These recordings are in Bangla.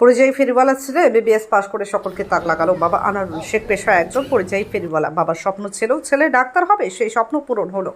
পরিযায়ী ফেরিওয়ালা ছেলে এমবিবিএস পাশ করে সকলকে তাক লাগালো। বাবা আনারুল শেখ পেশায় একজন পরিযায়ী ফেরিওয়ালা। বাবার স্বপ্ন ছিল, ছেলে ডাক্তার হবে, সেই স্বপ্ন পূরণ হলো।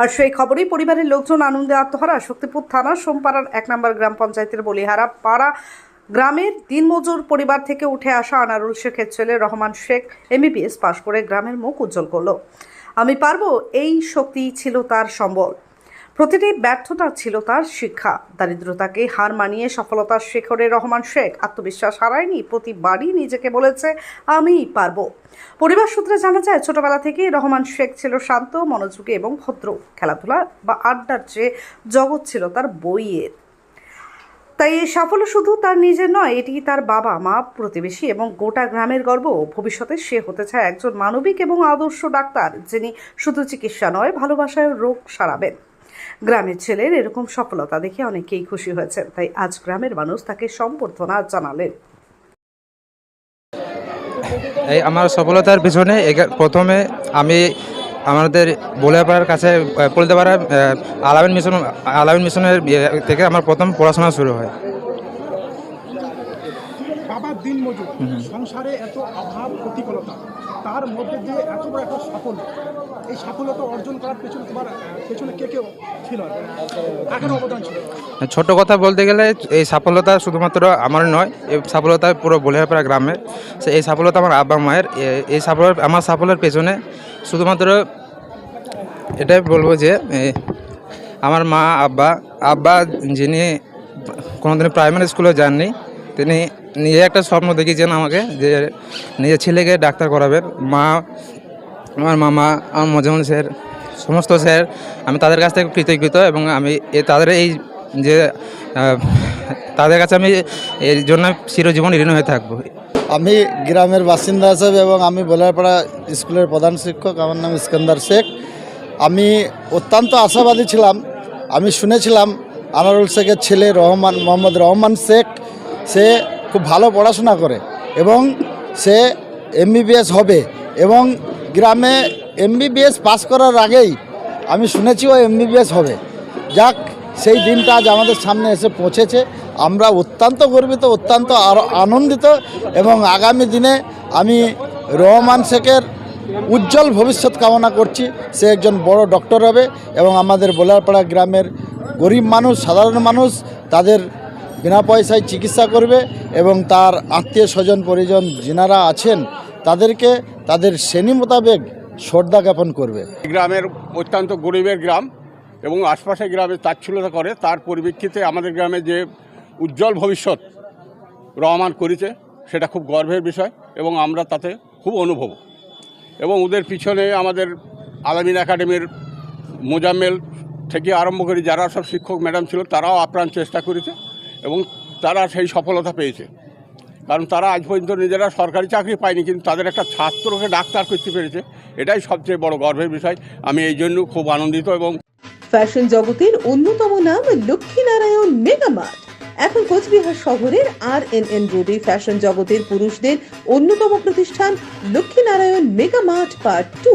আর সেই খবরেই পরিবারের লোকজন আনন্দে আত্মহারা। শক্তিপুর থানার সোমপাড়ার এক নম্বর গ্রাম পঞ্চায়েতের বলিহারা পাড়া গ্রামের দিনমজুর পরিবার থেকে উঠে আসা আনারুল শেখের ছেলে রহমান শেখ এমবিবিএস পাশ করে গ্রামের মুখ উজ্জ্বল করল। আমি পারব, এই শক্তি ছিল তার সম্বল। প্রতিটি ব্যর্থতা ছিল তার শিক্ষা। দারিদ্রতাকে হার মানিয়ে সফলতার শেখরে রহমান শেখ আত্মবিশ্বাস হারায়নি, প্রতিবারই নিজেকে বলেছে, আমি পারব। পরিবার সূত্রে জানা যায়, ছোটবেলা থেকেই রহমান শেখ ছিল শান্ত, মনোযোগী এবং ভদ্র। খেলাধুলা বা আড্ডার চেয়ে জগৎ ছিল তার বইয়ের। তাই এই সাফল্য শুধু তার নিজের নয়, এটি তার বাবা, মা, প্রতিবেশী এবং গোটা গ্রামের গর্ব। ভবিষ্যতে সে হতে চায় একজন মানবিক এবং আদর্শ ডাক্তার, যিনি শুধু চিকিৎসা নয়, ভালোবাসায় রোগ সারাবেন। গ্রামের ছেলের এরকম সফলতা দেখে অনেকেই খুশি হয়েছেন তাই আজ গ্রামের মানুষ তাকে সম্বর্ধনা জানালেন। এই আমার সফলতার পিছনে প্রথমে আমি আমাদের বলিয়াপাড়ার কাছে পলিতেপাড়া আলামিন মিশন আলামিন মিশনের ইয়ে থেকে আমার প্রথম পড়াশোনা শুরু হয়। বাবার দিন মজুর। সংসারে এত অভাব প্রতিকূলতা। তার মধ্যে দিয়ে এত বড় একটা সাফল্য। এই সাফল্যতা অর্জন করার পেছনে তোমার পেছনে কে কেউ ছিল? কাকের অবদান ছিল? ছোট কথা বলতে গেলে, এই সাফল্যতা শুধুমাত্র আমার নয় এই সাফল্যতা পুরো বলিয়াপাড়া গ্রামে। সে, এই সাফল্যতা আমার আব্বা মায়ের এই সাফল্য, আমার সাফল্যের পেছনে শুধুমাত্র এটাই বলব যে আমার মা, আব্বা আব্বা যিনি কোনোদিন প্রাইমারি স্কুলে যাননি, তিনি নিজে একটা স্বপ্ন দেখিয়েছেন আমাকে যে নিজের ছেলেকে ডাক্তার করাবেন। মা, আমার মামা, আমার মজামুল স্যার, সমস্ত স্যার, আমি তাদের কাছ থেকে কৃতজ্ঞত এবং আমি তাদের এই যে তাদের কাছে আমি এর জন্য চিরজীবন ঋণ হয়ে থাকব। আমি গ্রামের বাসিন্দা হিসেবে এবং আমি বলারপাড়া স্কুলের প্রধান শিক্ষক, আমার নাম ইস্কান্দার শেখ। আমি অত্যন্ত আশাবাদী ছিলাম। আমি শুনেছিলাম আনারুল শেখের ছেলে রহমান, মোহাম্মদ রহমান শেখ। সে খুব ভালো পড়াশোনা করে এবং সে এমবিবিএস হবে এবং গ্রামে এমবিবিএস পাস করার আগেই আমি শুনেছি ও এমবিবিএস হবে। যাক, সেই দিনটা আজ আমাদের সামনে এসে পৌঁছেছে। আমরা অত্যন্ত গর্বিত, অত্যন্ত আনন্দিত এবং আগামী দিনে আমি রহমান শেখের উজ্জ্বল ভবিষ্যৎ কামনা করছি। সে একজন বড় ডক্টর হবে এবং আমাদের বোলারপাড়া গ্রামের গরিব মানুষ, সাধারণ মানুষ, তাদের বিনা পয়সায় চিকিৎসা করবে এবং তার আত্মীয় স্বজন পরিজন যিনারা আছেন, তাদেরকে তাদের শ্রেণি মোতাবেক শ্রদ্ধা জ্ঞাপন করবে। গ্রামের অত্যন্ত গরিবের গ্রাম এবং আশপাশের গ্রামে তাচ্ছল্যতা করে, তার পরিপ্রেক্ষিতে আমাদের গ্রামে যে উজ্জ্বল ভবিষ্যৎ রহমান করেছে, সেটা খুব গর্বের বিষয় এবং আমরা তাতে খুব অনুভব। এবং ওদের পিছনে আমাদের আলামিন একাডেমির মোজাম্মেল থেকে আরম্ভ করে যারা সব শিক্ষক ম্যাডাম ছিল, তারাও আপ্রাণ চেষ্টা করেছে। এবং তারা সেই সফলতা পেয়েছে। কারণ তারা আজ পর্যন্ত নিজেরা সরকারি চাকরি পায়নি, কিন্তু তাদের একটা ছাত্রকে ডাক্তার করতে পেরেছে। এটাই সবচেয়ে বড় গর্বের বিষয়। আমি এই জন্য খুব আনন্দিত এবং ফ্যাশন জগতের অন্যতম নাম লক্ষ্মীনারায়ণ মেগামার্ট। এখন কোচবিহার শহরের আর এন এন রোডে ফ্যাশন জগতের পুরুষদের অন্যতম প্রতিষ্ঠান লক্ষ্মীনারায়ণ মেগামার্ট পার্ট টু।